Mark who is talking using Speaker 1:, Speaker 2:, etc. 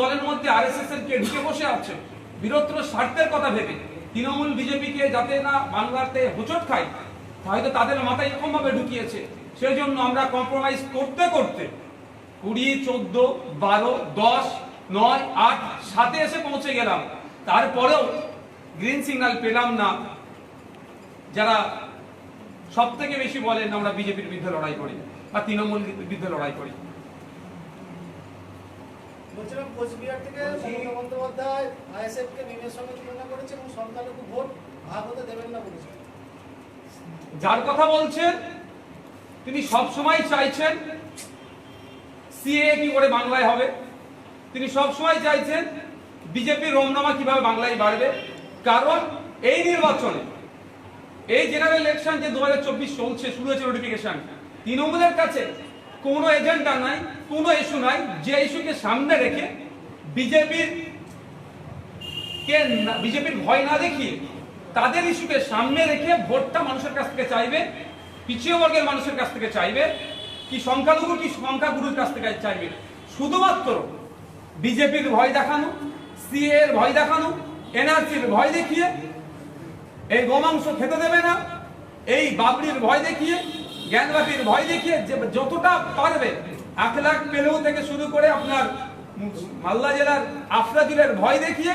Speaker 1: দলের মধ্যে আরএসএস এর কে ঢুকে বসে আছে। বৃহত্তর স্বার্থের কথা ভেবে তৃণমূল বিজেপিকে যাতে না বাংলাতে হোঁচট খায়, হয়তো তাদের মাথায় এরকম ভাবে ঢুকিয়েছে। সেই জন্য আমরা কম্প্রোমাইজ করতে করতে কুড়ি, চোদ্দ, বারো, দশ, নয়, আট সাথে এসে পৌঁছে গেলাম। তারপরেও গ্রিন সিগন্যাল পেলাম না। যারা সব থেকে বেশি বলেন আমরা বিজেপির বিরুদ্ধে লড়াই করি বা তৃণমূল বিরুদ্ধে লড়াই করি।
Speaker 2: বলছিলাম কোচবিহার থেকে মমতা বন্দ্যোপাধ্যায় আইএসএফ কে বিমের সঙ্গে তুলনা করেছে এবং সংখ্যালঘু ভোট ভাগ হতে দেবেন না বলেছে।
Speaker 1: যার কথা বলছেন তিনি সব সময় চাইছেন সিএ কি করে বাংলায় হবে। তিনি সব সময় চাইছেন বিজেপির রোমনামা কীভাবে বাংলায় বাড়বে। কারণ এই নির্বাচনে এই জেনারেল ইলেকশন যে দু হাজার চব্বিশ চলছে শুরু হয়েছে নোটিফিকেশন তৃণমূলের কাছে কোনো এজেন্ডা নাই, কোনো ইস্যু নাই। যে ইস্যুকে সামনে রেখে বিজেপির কে বিজেপির ভয় না দেখিয়ে তাদের ইস্যুকে সামনে রেখে ভোটটা মানুষের কাছ থেকে চাইবে, পিছিয়ে বর্গের মানুষের কাছ থেকে চাইবে, কি সংখ্যালঘু, কি সংখ্যাগুরুর কাছ থেকে চাইবে। শুধুমাত্র বিজেপির ভয় দেখানো সিএ এর ভয় দেখানো, এনআরসির ভয় দেখিয়ে, এই গোমাংস খেতে দেবে না, এই বাবরির ভয় দেখিয়ে জ্ঞানবাপীর ভয় দেখিয়ে যতটা পারবে আখ লাখ পেলেও থেকে শুরু করে আপনার মালদা জেলার আফরাজুলের ভয় দেখিয়ে